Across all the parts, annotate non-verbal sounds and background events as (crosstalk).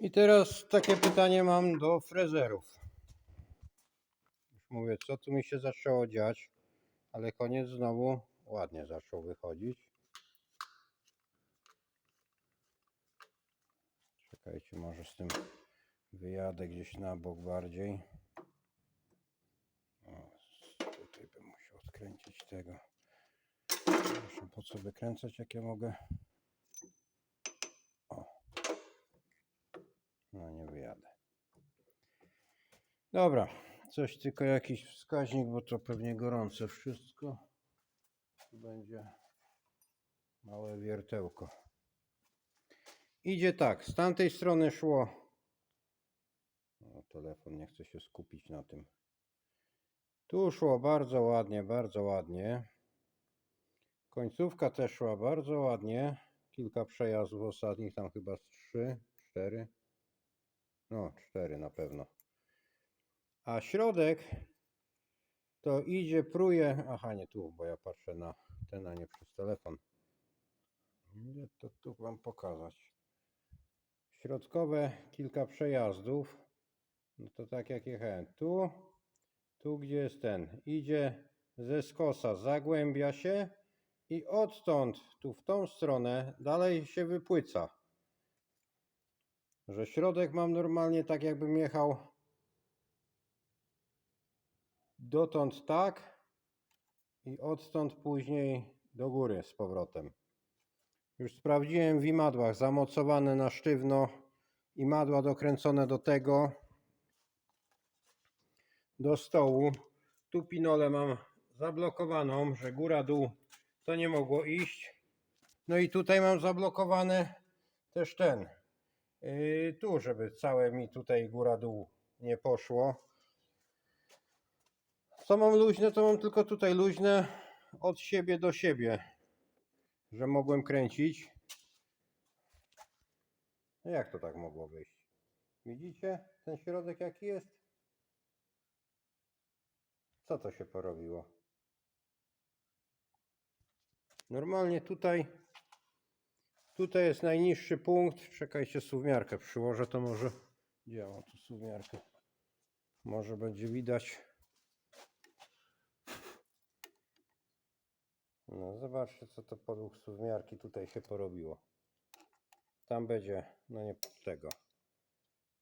I teraz takie pytanie mam do frezerów. Już mówię, co tu mi się zaczęło dziać, ale koniec znowu ładnie zaczął wychodzić. Czekajcie, może z tym wyjadę gdzieś na bok bardziej. O, tutaj bym musiał odkręcić tego. Po co wykręcać, jak ja mogę? O. No nie wyjadę. Dobra, coś tylko jakiś wskaźnik, bo to pewnie gorące wszystko. Tu będzie małe wiertełko. Idzie tak, z tamtej strony szło. O, telefon nie chce się skupić na tym. Tu szło bardzo ładnie, bardzo ładnie. Końcówka też szła bardzo ładnie. Kilka przejazdów ostatnich, tam chyba trzy, cztery. No, cztery na pewno. A środek to idzie, pruje. Aha, nie tu, bo ja patrzę na ten, a nie przez telefon. Gdzie to tu wam pokazać? Środkowe kilka przejazdów. No to tak jak jechałem. Tu, tu gdzie jest ten. Idzie ze skosa, zagłębia się i odtąd, tu w tą stronę, dalej się wypłyca że środek mam normalnie tak jakbym jechał dotąd tak i odtąd później do góry z powrotem. Już sprawdziłem w imadłach zamocowane na sztywno i madła dokręcone do tego do stołu. Tu pinolę mam zablokowaną, że góra dół to nie mogło iść. No i tutaj mam zablokowane też ten Yy, tu, żeby całe mi tutaj góra-dół nie poszło. Co mam luźne, to mam tylko tutaj luźne od siebie do siebie, że mogłem kręcić. No jak to tak mogło wyjść? Widzicie ten środek jaki jest? Co to się porobiło? Normalnie tutaj Tutaj jest najniższy punkt. Czekajcie, suwmiarkę przyłożę, to może. Mam tu suwmiarkę? Może będzie widać. No, zobaczcie, co to podług suwmiarki tutaj się porobiło. Tam będzie, no nie tego.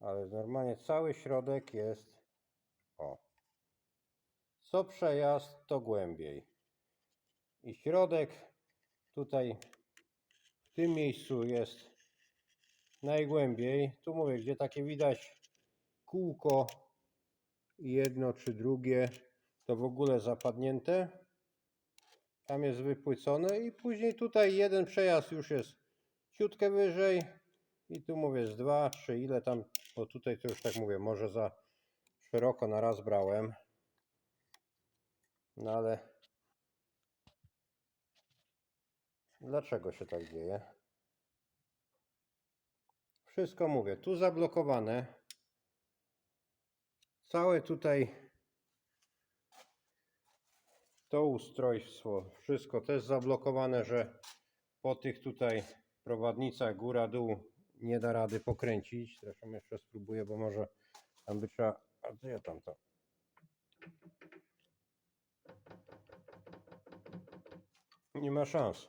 Ale normalnie cały środek jest o. Co przejazd, to głębiej. I środek tutaj w tym miejscu jest najgłębiej. Tu mówię, gdzie takie widać kółko jedno czy drugie, to w ogóle zapadnięte. Tam jest wypłycone i później tutaj jeden przejazd już jest ciutkę wyżej i tu mówię z dwa, trzy, ile tam, bo tutaj to już tak mówię, może za szeroko na raz brałem. No ale dlaczego się tak dzieje? Wszystko mówię, tu zablokowane. Całe tutaj to ustrojstwo, wszystko też zablokowane, że po tych tutaj prowadnicach góra-dół nie da rady pokręcić. Zresztą jeszcze spróbuję, bo może tam by trzeba... A gdzie tam to? Nie ma szans.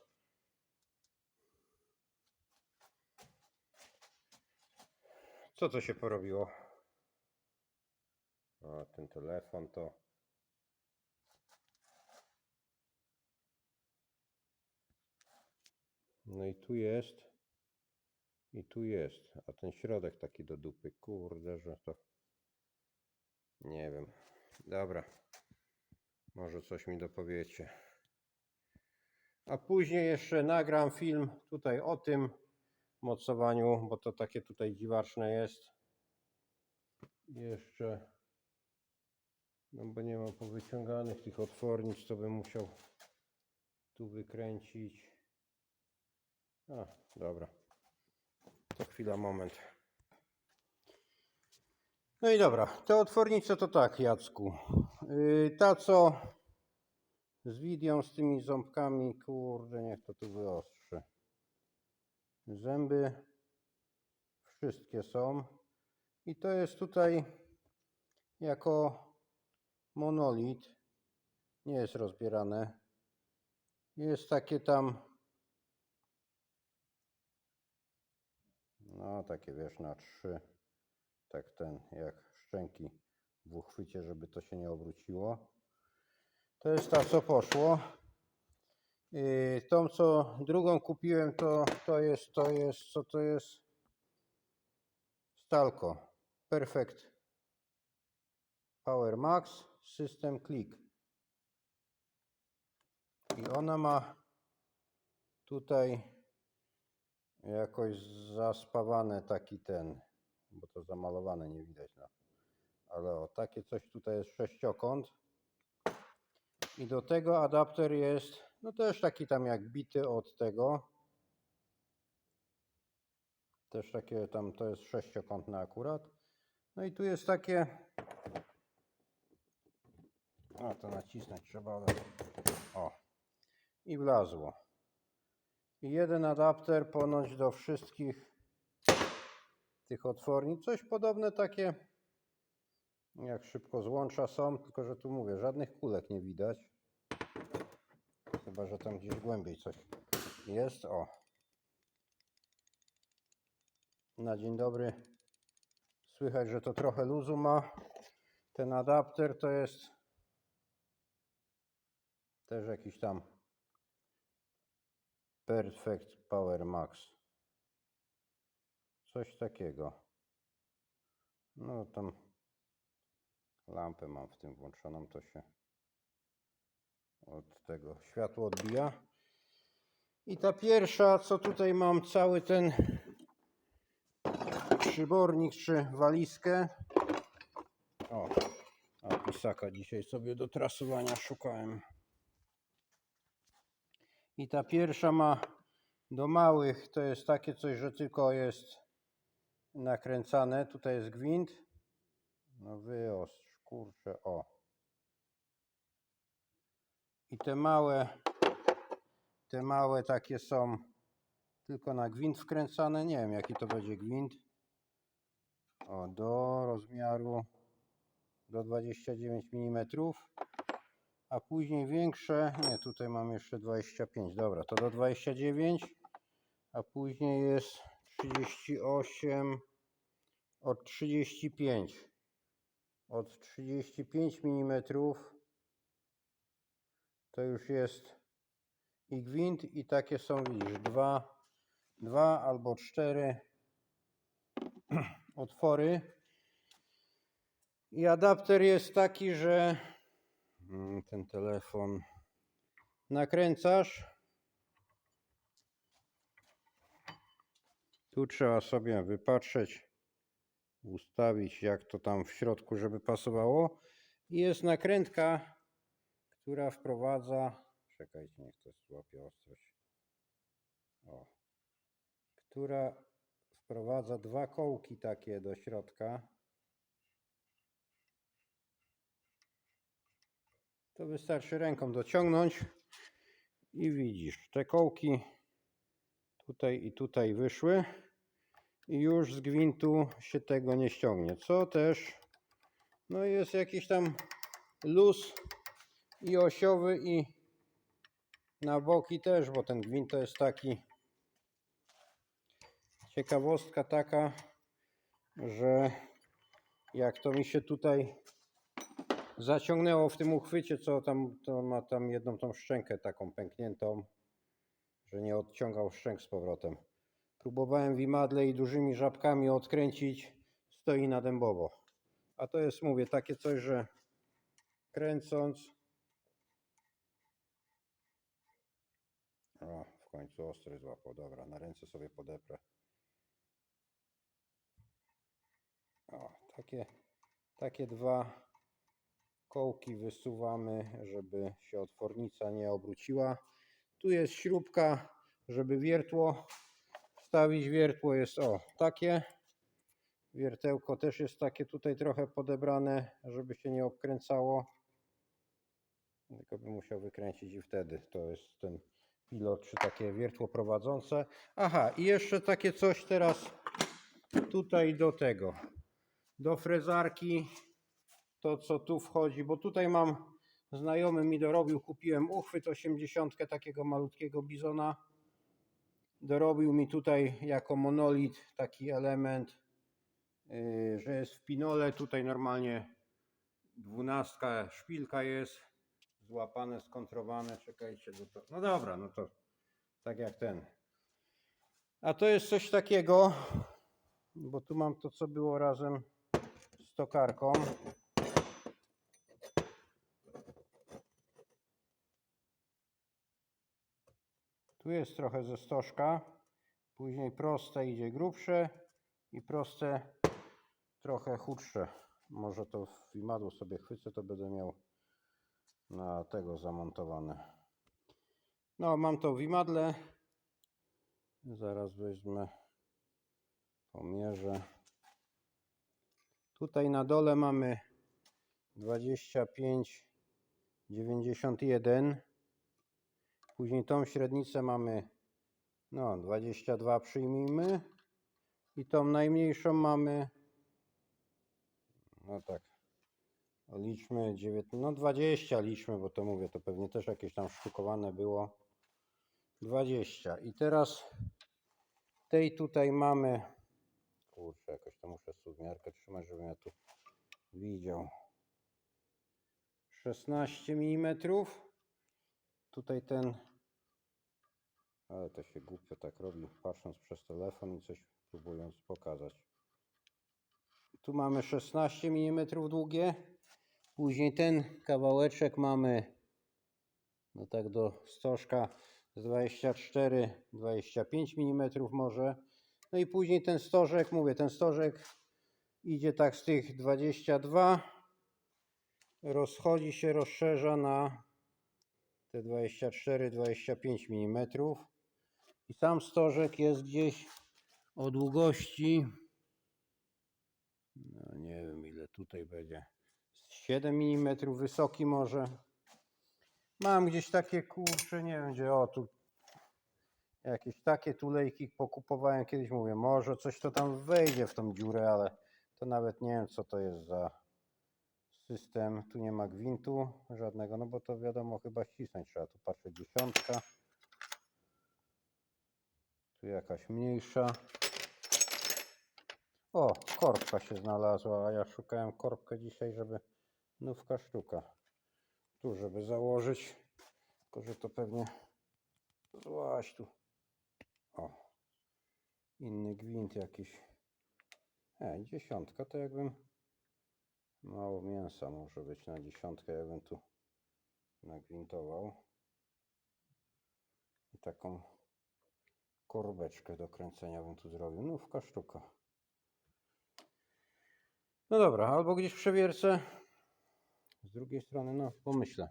Co to się porobiło? A ten telefon to. No i tu jest. I tu jest. A ten środek taki do dupy. Kurde, że to. Nie wiem. Dobra. Może coś mi dopowiecie. A później jeszcze nagram film tutaj o tym mocowaniu, bo to takie tutaj dziwaczne jest. Jeszcze. No bo nie mam powyciąganych tych otwornic, to bym musiał tu wykręcić. A, dobra. To chwila, moment. No i dobra, te otwornice to tak, Jacku. Yy, ta co z widią, z tymi ząbkami, kurde, niech to tu wyostrzy. Zęby wszystkie są. I to jest tutaj jako monolit. Nie jest rozbierane. Jest takie tam. No, takie wiesz, na trzy. Tak ten, jak szczęki w uchwycie, żeby to się nie obróciło. To jest ta, co poszło. Yy, tą, co drugą kupiłem, to, to jest, to jest, co to jest? Stalko. Perfect. Power Max System Click. I ona ma tutaj jakoś zaspawane taki ten, bo to zamalowane nie widać, no. ale o takie coś tutaj jest sześciokąt. I do tego adapter jest, no też taki tam jak bity od tego. Też takie tam, to jest sześciokątne akurat. No i tu jest takie, a to nacisnąć trzeba, ale o. I wlazło. I jeden adapter ponoć do wszystkich tych otwornic. Coś podobne takie jak szybko złącza są, tylko że tu mówię, żadnych kulek nie widać. Chyba, że tam gdzieś głębiej coś jest. O. Na dzień dobry. Słychać, że to trochę luzu ma. Ten adapter to jest też jakiś tam Perfect Power Max. Coś takiego. No tam lampę mam w tym włączoną, to się od tego światło odbija. I ta pierwsza, co tutaj mam, cały ten przybornik czy walizkę. O, a pisaka dzisiaj sobie do trasowania szukałem. I ta pierwsza ma do małych, to jest takie coś, że tylko jest nakręcane. Tutaj jest gwint. No wyostrz, kurczę, o. I te małe, te małe takie są tylko na gwint wkręcane. Nie wiem jaki to będzie gwint. O, do rozmiaru do 29 mm. A później większe, nie, tutaj mam jeszcze 25, dobra, to do 29, a później jest 38, od 35. Od 35 mm to już jest i gwint i takie są, widzisz, dwa, dwa albo cztery otwory. I adapter jest taki, że ten telefon nakręcasz. Tu trzeba sobie wypatrzeć, ustawić jak to tam w środku, żeby pasowało. I jest nakrętka, która wprowadza. Czekajcie, niech to złapie ostrość. O. Która wprowadza dwa kołki takie do środka. To wystarczy ręką dociągnąć i widzisz, te kołki tutaj i tutaj wyszły i już z gwintu się tego nie ściągnie. Co też no jest jakiś tam luz i osiowy i na boki też, bo ten gwint to jest taki ciekawostka taka, że jak to mi się tutaj zaciągnęło w tym uchwycie, co tam to ma tam jedną tą szczękę taką pękniętą, że nie odciągał szczęk z powrotem. Próbowałem w imadle i dużymi żabkami odkręcić, stoi na dębowo. A to jest, mówię, takie coś, że kręcąc. O, w końcu ostry złapał. Dobra, na ręce sobie podeprę. O, takie, takie dwa kołki wysuwamy, żeby się otwornica nie obróciła. Tu jest śrubka, żeby wiertło wstawić. Wiertło jest o takie. Wiertełko też jest takie tutaj trochę podebrane, żeby się nie obkręcało. Tylko bym musiał wykręcić i wtedy to jest ten pilot, czy takie wiertło prowadzące. Aha, i jeszcze takie coś teraz tutaj do tego, do frezarki, to co tu wchodzi, bo tutaj mam, znajomy mi dorobił, kupiłem uchwyt 80 takiego malutkiego bizona. Dorobił mi tutaj jako monolit taki element, yy, że jest w pinole, tutaj normalnie dwunastka szpilka jest, złapane, skontrowane, czekajcie, bo to, no dobra, no to tak jak ten. A to jest coś takiego, bo tu mam to, co było razem z tokarką. Tu jest trochę ze stożka, później proste idzie grubsze i proste trochę chudsze. Może to w imadło sobie chwycę, to będę miał na tego zamontowane. No, mam to w imadle. Zaraz weźmę, pomierzę. Tutaj na dole mamy 25,91. Później tą średnicę mamy no 22 przyjmijmy. I tą najmniejszą mamy no tak liczmy 19, no 20 liczmy, bo to mówię, to pewnie też jakieś tam sztukowane było. 20. I teraz tej tutaj mamy kurczę, jakoś to muszę suwmiarkę trzymać, żebym ja tu widział. 16 mm. Tutaj ten ale to się głupio tak robi, patrząc przez telefon i coś próbując pokazać. Tu mamy 16 mm długie. Później ten kawałeczek mamy no tak do stożka z 24-25 mm może. No i później ten stożek, mówię, ten stożek idzie tak z tych 22, rozchodzi się, rozszerza na te 24-25 mm. I sam stożek jest gdzieś o długości, no nie wiem ile tutaj będzie, z 7 mm wysoki może. Mam gdzieś takie kurcze, nie wiem gdzie, o tu jakieś takie tulejki pokupowałem kiedyś, mówię, może coś to tam wejdzie w tą dziurę, ale to nawet nie wiem co to jest za system. Tu nie ma gwintu żadnego, no bo to wiadomo chyba ścisnąć trzeba. Tu patrzę dziesiątka. Tu jakaś mniejsza. O, korbka się znalazła, a ja szukałem korbkę dzisiaj, żeby nówka sztuka. Tu, żeby założyć. Tylko, że to pewnie złaś tu. O, inny gwint jakiś. E, dziesiątka to jakbym mało mięsa może być na dziesiątkę, jakbym tu nagwintował. I taką korbeczkę do kręcenia bym tu zrobił. Nówka sztuka. No dobra, albo gdzieś przewiercę. Z drugiej strony, no pomyślę.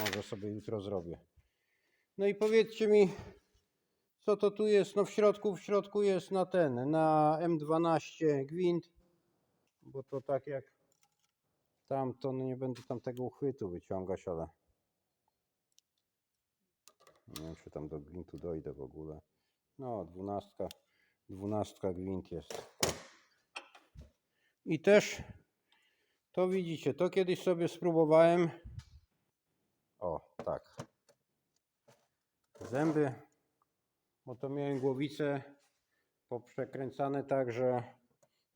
Może sobie jutro zrobię. No i powiedzcie mi, co to tu jest? No w środku, w środku jest na ten, na M12 gwint. Bo to tak jak tamto, no nie będę tam tego uchwytu wyciągać, ale nie wiem, czy tam do gwintu dojdę w ogóle. No, dwunastka, dwunastka gwint jest. I też to widzicie, to kiedyś sobie spróbowałem. O, tak. Zęby, bo to miałem głowicę poprzekręcane tak, że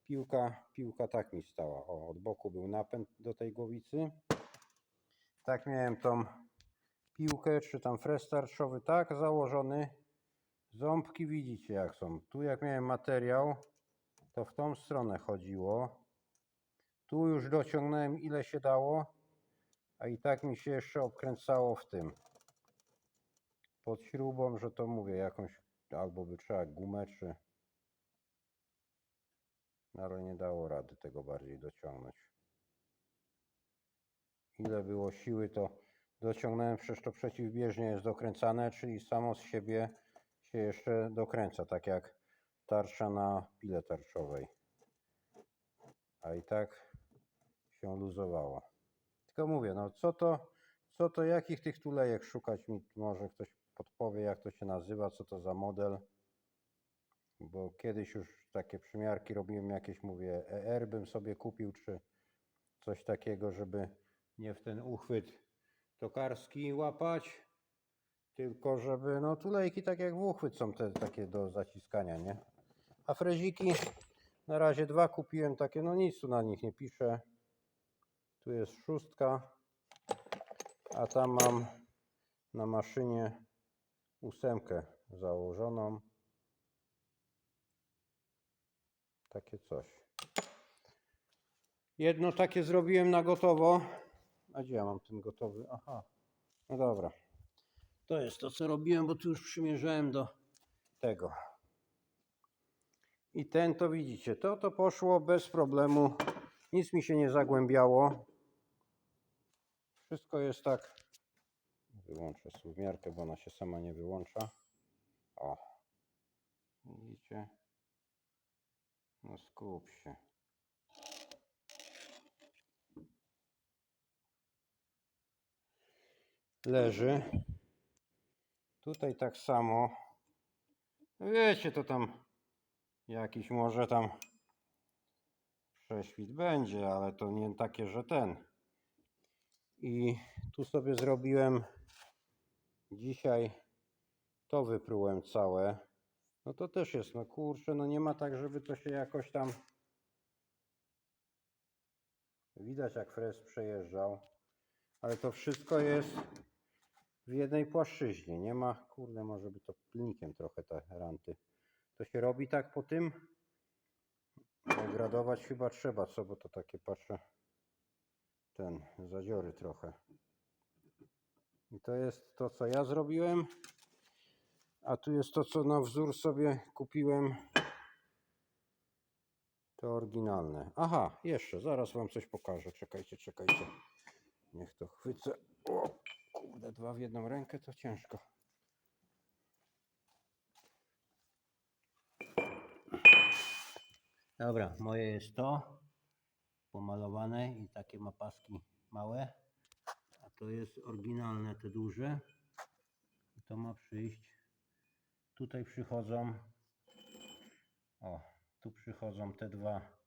piłka, piłka tak mi stała. O, od boku był napęd do tej głowicy. Tak miałem tą piłkę, czy tam fres tarczowy tak założony. Ząbki widzicie jak są. Tu jak miałem materiał, to w tą stronę chodziło. Tu już dociągnąłem ile się dało, a i tak mi się jeszcze obkręcało w tym. Pod śrubą, że to mówię, jakąś albo by trzeba gumę, czy... No, ale nie dało rady tego bardziej dociągnąć. Ile było siły, to dociągnąłem, przecież to przeciwbieżnie jest dokręcane, czyli samo z siebie się jeszcze dokręca, tak jak tarcza na pile tarczowej. A i tak się luzowało. Tylko mówię, no co to, co to, jakich tych tulejek szukać mi może ktoś podpowie, jak to się nazywa, co to za model. Bo kiedyś już takie przymiarki robiłem jakieś, mówię, ER bym sobie kupił, czy coś takiego, żeby nie w ten uchwyt tokarski łapać, tylko żeby, no tulejki tak jak w uchwyt są te takie do zaciskania, nie? A freziki na razie dwa kupiłem takie, no nic tu na nich nie piszę. Tu jest szóstka, a tam mam na maszynie ósemkę założoną. Takie coś. Jedno takie zrobiłem na gotowo. A gdzie ja mam ten gotowy? Aha. No dobra. To jest to, co robiłem, bo tu już przymierzałem do tego. I ten to widzicie, to to poszło bez problemu. Nic mi się nie zagłębiało. Wszystko jest tak. Wyłączę suwmiarkę, bo ona się sama nie wyłącza. O. Widzicie? No skup się. Leży. Tutaj tak samo. Wiecie, to tam jakiś może tam prześwit będzie, ale to nie takie, że ten. I tu sobie zrobiłem dzisiaj to wyprułem całe. No to też jest, no kurczę, no nie ma tak, żeby to się jakoś tam widać jak fres przejeżdżał, ale to wszystko jest w jednej płaszczyźnie. Nie ma, kurde, może by to pilnikiem trochę te ranty. To się robi tak po tym. Degradować chyba trzeba, co, bo to takie patrzę ten, zadziory trochę. I to jest to, co ja zrobiłem. A tu jest to, co na wzór sobie kupiłem. To oryginalne. Aha, jeszcze, zaraz wam coś pokażę. Czekajcie, czekajcie. Niech to chwycę. O, kurde, dwa w jedną rękę to ciężko. Dobra, moje jest to pomalowane i takie ma paski małe. A to jest oryginalne, te duże. To ma przyjść. Tutaj przychodzą. O, tu przychodzą te dwa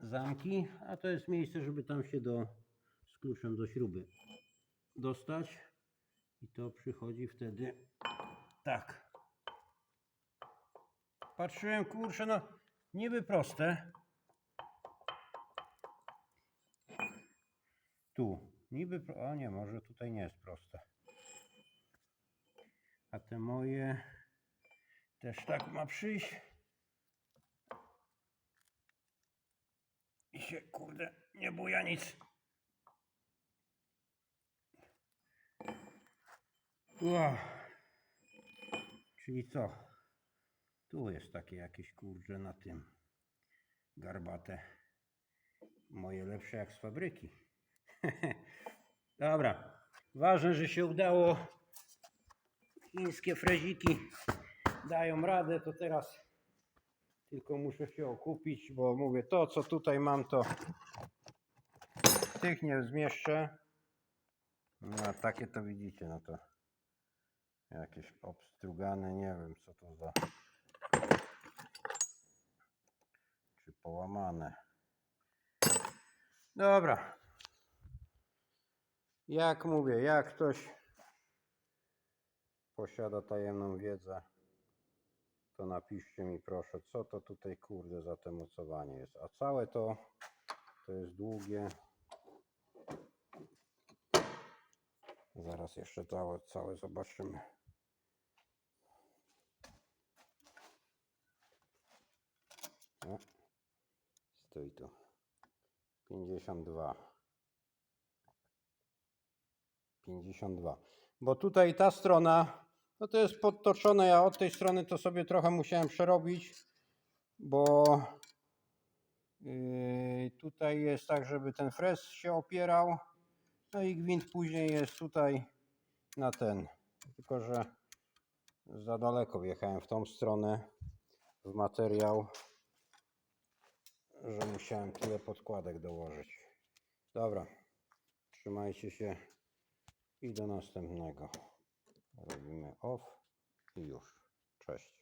zamki, a to jest miejsce, żeby tam się do, z kluczem do śruby dostać. I to przychodzi wtedy tak. Patrzyłem, kurczę, no niby proste. Tu, niby, a nie, może tutaj nie jest proste. A te moje też tak ma przyjść. I się, kurde, nie buja nic. Ua. Czyli co? Tu jest takie jakieś kurcze na tym garbate. Moje lepsze jak z fabryki. (laughs) Dobra. Ważne, że się udało. Chińskie freziki dają radę, to teraz tylko muszę się okupić, bo mówię, to co tutaj mam, to tych nie zmieszczę. No a takie to widzicie, no to jakieś obstrugane, nie wiem co to za czy połamane. Dobra. Jak mówię, jak ktoś posiada tajemną wiedzę, to napiszcie mi proszę, co to tutaj kurde za te mocowanie jest. A całe to to jest długie. Zaraz jeszcze całe, całe zobaczymy. O, stój tu. 52. 52. Bo tutaj ta strona, no to jest podtoczone, ja od tej strony to sobie trochę musiałem przerobić, bo yy, tutaj jest tak, żeby ten frez się opierał, no i gwint później jest tutaj na ten, tylko że za daleko wjechałem w tą stronę w materiał, że musiałem tyle podkładek dołożyć. Dobra, trzymajcie się i do następnego. Robimy off i już. Cześć.